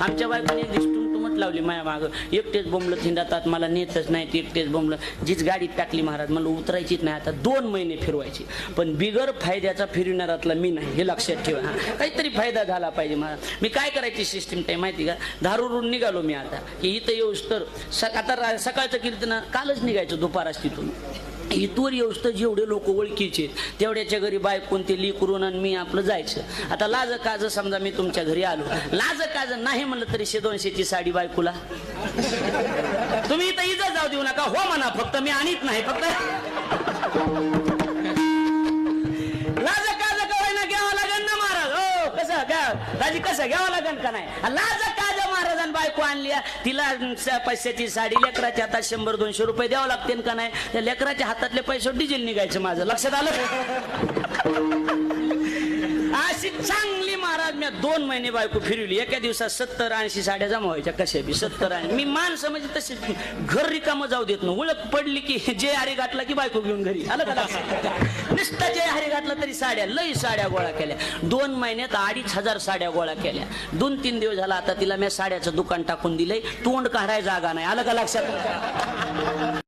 आमच्या बायकोने एक लावली माया मागं. एकटेच बोंबलं थिंडातात मला नेतच नाही एकटेच बोंबलं जीच गाडीत टाकली महाराज मला उतरायचीच नाही आता दोन महिने फिरवायची. पण बिगर फायद्याचा फिरविणारातला मी नाही हे लक्षात ठेवा हा. काहीतरी फायदा झाला पाहिजे महाराज. मी काय करायची सिस्टीम काय माहिती का? धारूरून निघालो मी आता. की इथं येऊस तर सक आता सकाळचं कीर्तन कालच निघायचं दुपाराच तिथून. इथवर येऊस तर जेवढे लोक ओळखीचे तेवढ्याच्या घरी बाय कोणते ली करून आणि मी आपलं जायचं. आता लाज काज समजा मी तुमच्या घरी आलो. लाज काज नाही म्हणलं तरी शे दोनशेची साडी बायकोला. तुम्ही इथं इजा जाऊ देऊ नका. हो म्हणा फक्त मी आणीत नाही फक्त. लाज काज कवाय ना घ्यावं लागेल ना महाराज. हो कसं घ्या. दाजी कसं घ्यावं लागेल का नाही? लाज काज महाराजांनी बायको आणली? तिला पैशाची साडी लेकराच्या हातात शंभर दोनशे रुपये द्यावं लागतील का नाही? त्या लेकराच्या हातातले पैसे डिझेल निघायचं माझं. लक्षात आलं? महाराज दोन महिने बायको फिरवली. एका दिवसात सत्तर ऐंशी साड्या जमा व्हायच्या. कशा बी? सत्तर ऐंशी. मी माणसं म्हणजे तशी. घर रिकामं जाऊ देत ना उलट पडली की जे हारी घातला की बायको घेऊन घरी. आलं का नुसता जे हारी घातला तरी साड्या लई साड्या गोळा केल्या. दोन महिन्यात अडीच हजार साड्या गोळा केल्या. दोन तीन दिवस झाला आता तिला मी साड्याचं दुकान टाकून दिलंय. तोंड काढाय जागा नाही. आलं का लक्षात?